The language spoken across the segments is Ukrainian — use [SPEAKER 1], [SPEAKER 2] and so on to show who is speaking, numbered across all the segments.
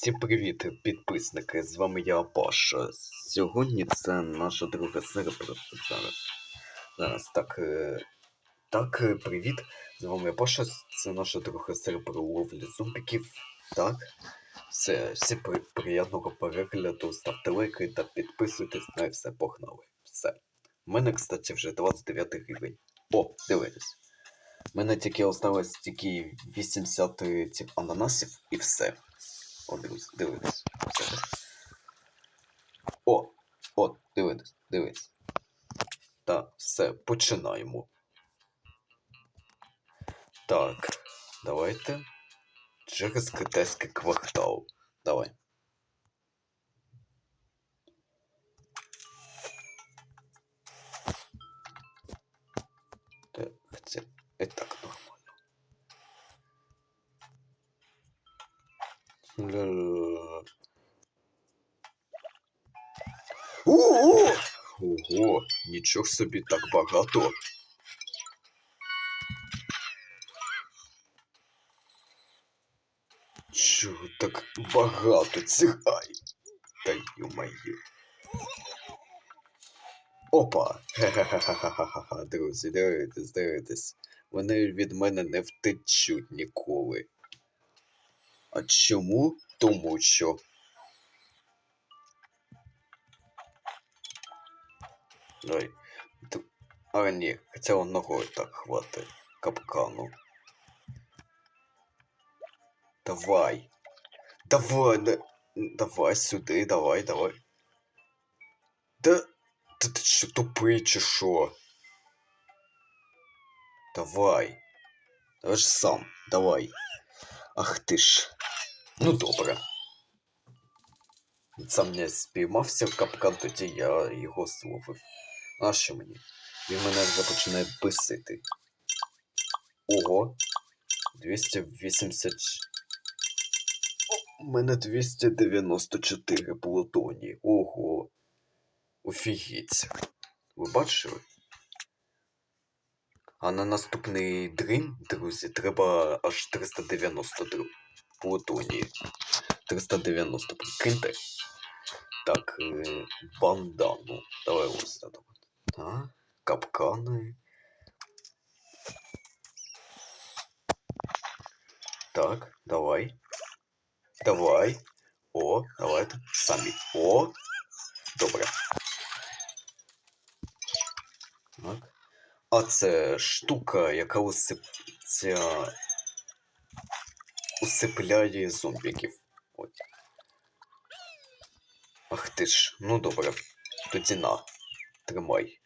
[SPEAKER 1] Всім привіт, підписники! З вами я Паша. Сьогодні це наша друга серія просто зараз. Зараз так. е, Так, е, привіт. З вами Паша. Це наша друга серія про ловлю зомбіків. Так. Все, всім при, приємного перегляду, ставте лайки та підписуйтесь на все погнали. Все. У мене, кстати, вже 29 рівень. О, дивитесь. У мене тільки осталось тільки 80 цих ананасів і все. О, дивись, дивись. О, от, дивись, дивись. Так, все, починаємо. Так, давайте. Через китайський квартал. Давай. Так, це нічого собі так багато. Чого так багато цих ай? Та ю-маю. Опа! Ха-ха-ха-ха-ха-ха, друзі, дивитесь, дивитесь. Вони від мене не втечуть ніколи. А чому? Тому що. Ой. д- А ні, хоча одного і так хватить капкану. Давай. Давай, да... давай сюди, давай, давай. Да. Та ти що тупий чи що? Давай. Давай ж сам, давай. Ах ти ж. Ну добре. Сам не спіймався в капкан, тоді я його зловив. А що мені? Він мене вже починає бесити. Ого. 280. О, У мене 294 плутоні. Ого. Офігеть. Ви бачили? А на наступний дрім, друзі, треба аж 392 плутонії. 390, прикиньте. Так, е, бандану. Давай ось так. Так, капкани. Так, давай. Давай. О, давайте. Самі. О. Добре. Так. А це штука, яка усип... ця... усипляє зомбіків. От. Ах ти ж, ну добре. Тоді на. Тримай.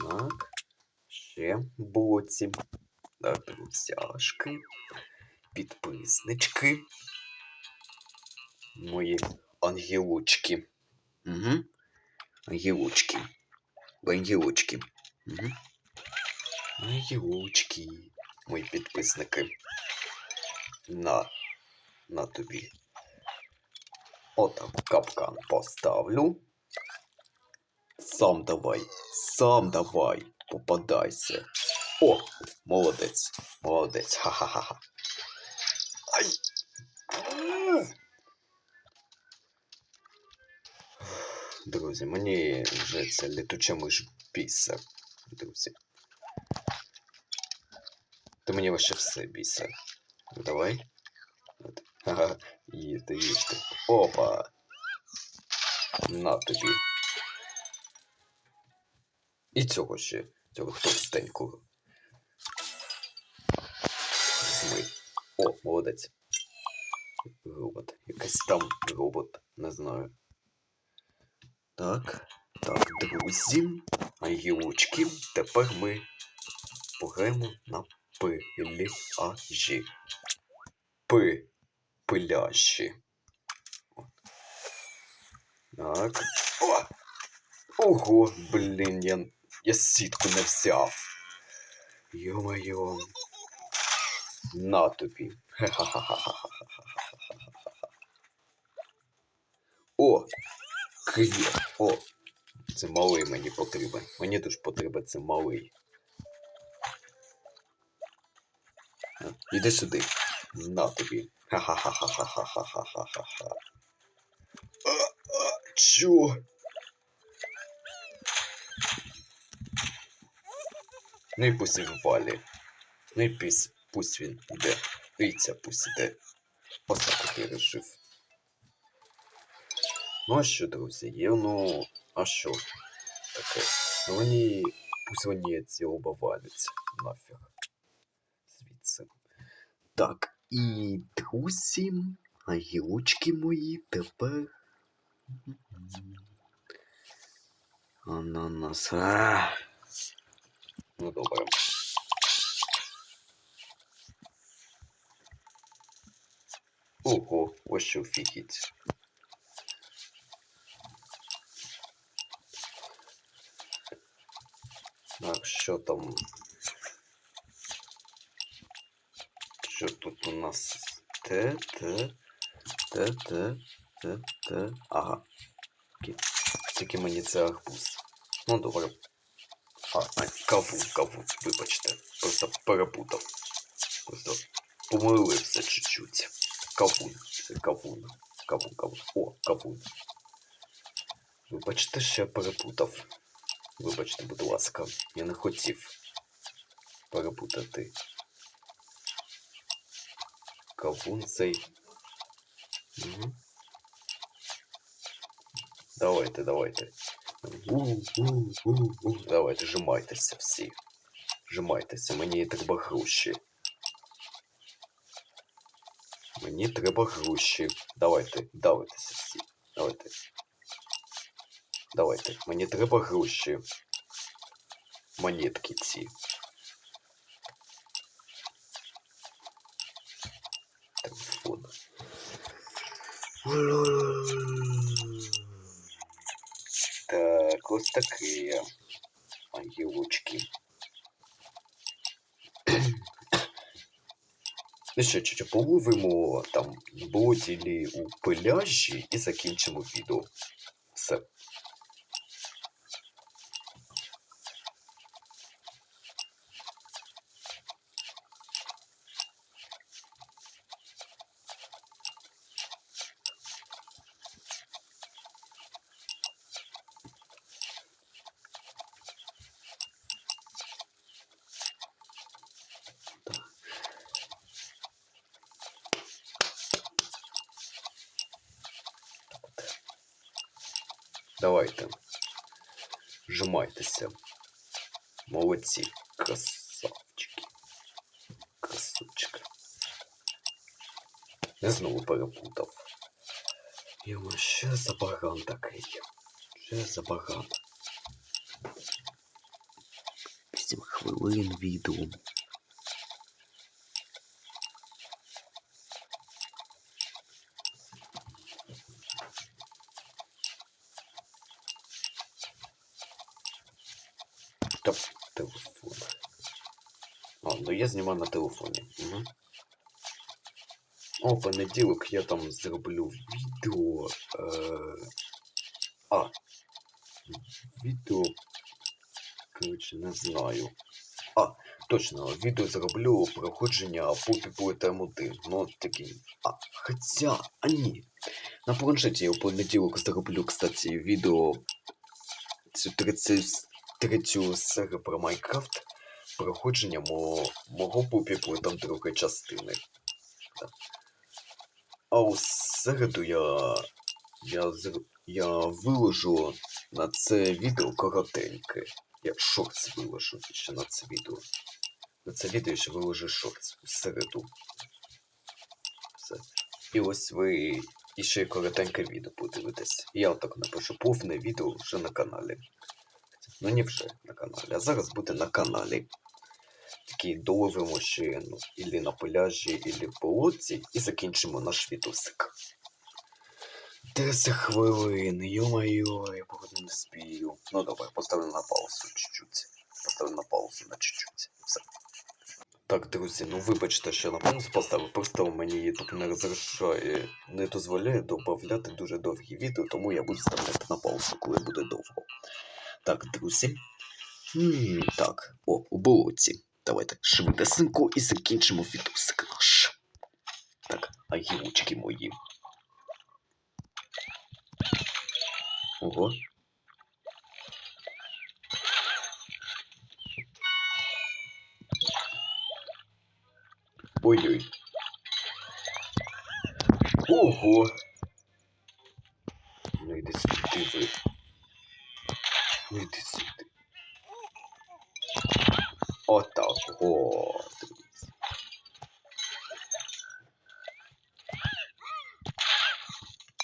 [SPEAKER 1] Так. Ще боці. Друзяшки. Підписнички. Мої ангелочки. Угу. Ангелочки. Ангелочки. Угу. Ангелочки. Мої підписники. На. На тобі. Отак капкан поставлю. Сам давай, сам давай, попадайся. О, молодець, молодець, ха-ха-ха. Ай! Друзі, мені вже це літуча миш бісер, друзі. Ти мені вообще все бісер. Давай. Ха-ха. Їсти, їсти. Опа. На тобі. І цього ще, цього товстенького. Зми. О, молодець. Робот. Якийсь там робот, не знаю. Так. Так, друзі. Ангелочки. Тепер ми пограємо на пилі ажі. П. пилящі. От. Так. О! Ого, блін, я, я сітку не взяв. Йо-моє. На тобі. О! Квіт! О! Це малий мені потрібен. Мені дуже потрібен це малий. Іди сюди. На тобі. Ха-ха-ха-ха-ха-ха-ха-ха-ха-ха. Чо? Ну і пусть він валі. Ну і пусть, пусть він іде. Віця пусть іде. Ось так от я. Ну а що, друзі, є, ну, а що таке? Ну вони, пусть вони ці оба валяться нафіг. Звідси. Так, і друзі, а гілочки мої тепер. Ананас. А! Ну добре. Ого, ось що офігіть. Так, що там? Що тут у нас? Т, Т, Т, Т, Т, Т. Ага. Тільки мені це арбуз. Ну, добре. А, а, кавун, кавун, вибачте. Просто перепутав. Просто помилився чуть-чуть. Кавун, кавун. Кавун, кавун. О, кавун. Вибачте, що я перепутав. Вибачте, будь ласка, я не хотів перепутати. Кавун цей. Угу. Давайте, давайте. Давайте, жимайтеся всі. Жимайтеся, мені треба гроші. Мені треба гроші. Давайте, давайтеся всі. Давайте. Давайте, мені треба гроші. Монетки ці. Телефон. Так, ось такі ангелочки. Ну що, чи половимо там в у пляжі і закінчимо відео. Все. Давайте. Жимайтеся. Молодці. Красавчики. Красавчики. Я знову перепутав. Йому що за баран такий? Що за баран? Вісім хвилин відео. Та телефон. А, ну я знімаю на телефоні. Угу. О, понеділок я там зроблю відео. Е... А. Відео. Коротше, не знаю. А, точно, відео зроблю проходження Пупі Плетем 1. Ну, такий. А, хоча, а ні. На планшеті я в понеділок зроблю, кстати, відео. Цю 30 третю серію про Майнкрафт проходження мого, мого пупіку там другої частини. А у середу я, я, я виложу на це відео коротеньке. Я шортс виложу ще на це відео. На це відео ще виложу шортс у середу. Все. І ось ви іще коротеньке відео подивитесь. Я отак напишу повне відео вже на каналі. Ну не вже на каналі, а зараз буде на каналі. Такий доловимо ще ну, ілі на пляжі, ілі в болотці, і закінчимо наш відосик. 10 хвилин, йо-моє, я походу не спію. Ну добре, поставлю на паузу чуть-чуть. Поставлю на паузу на чуть-чуть. Все. Так, друзі, ну вибачте, що на паузу поставив, просто мені тут не розрішає, не дозволяє додати дуже довгі відео, тому я буду ставляти на паузу, коли буде довго. Так, друзі. Так, о, у болоті. Давайте швидесенько і закінчимо відосик наш. Так, а гілочки мої. Ого. Ой-ой. Ого. Ну йди сюди ви.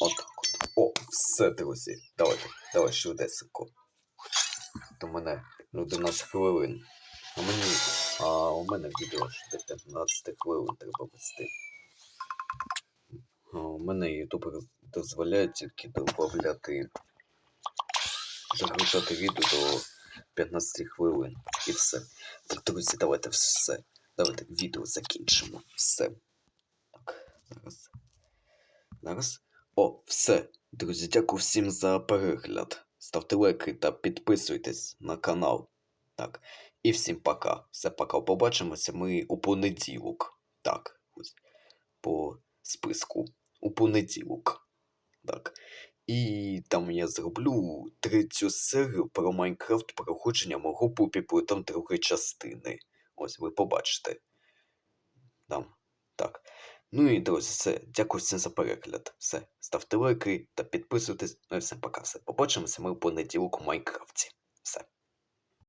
[SPEAKER 1] Отак от. О, все, друзі. Давайте, давай швидесенько. До мене ну, 11 хвилин. А мені. А у мене відео ж до 15 хвилин треба вести. У мене YouTube дозволяє тільки додати. Загружати відео до 15 хвилин. І все. Так, друзі, давайте все. Давайте відео закінчимо. Все. Так, зараз. Зараз. О, все. Друзі, дякую всім за перегляд. Ставте лайки та підписуйтесь на канал. Так. І всім пока. Все пока. Побачимося ми у понеділок. Так, ось. По списку. У понеділок. Так. І там я зроблю третю серію про Майнкрафт проходження мого пупіпу там другої частини. Ось ви побачите. Там. Так. Ну і друзі, все. Дякую всім за перегляд. Все. Ставте лайки та підписуйтесь. Ну і все, пока. Все. Побачимося ми в понеділок у Майнкрафті.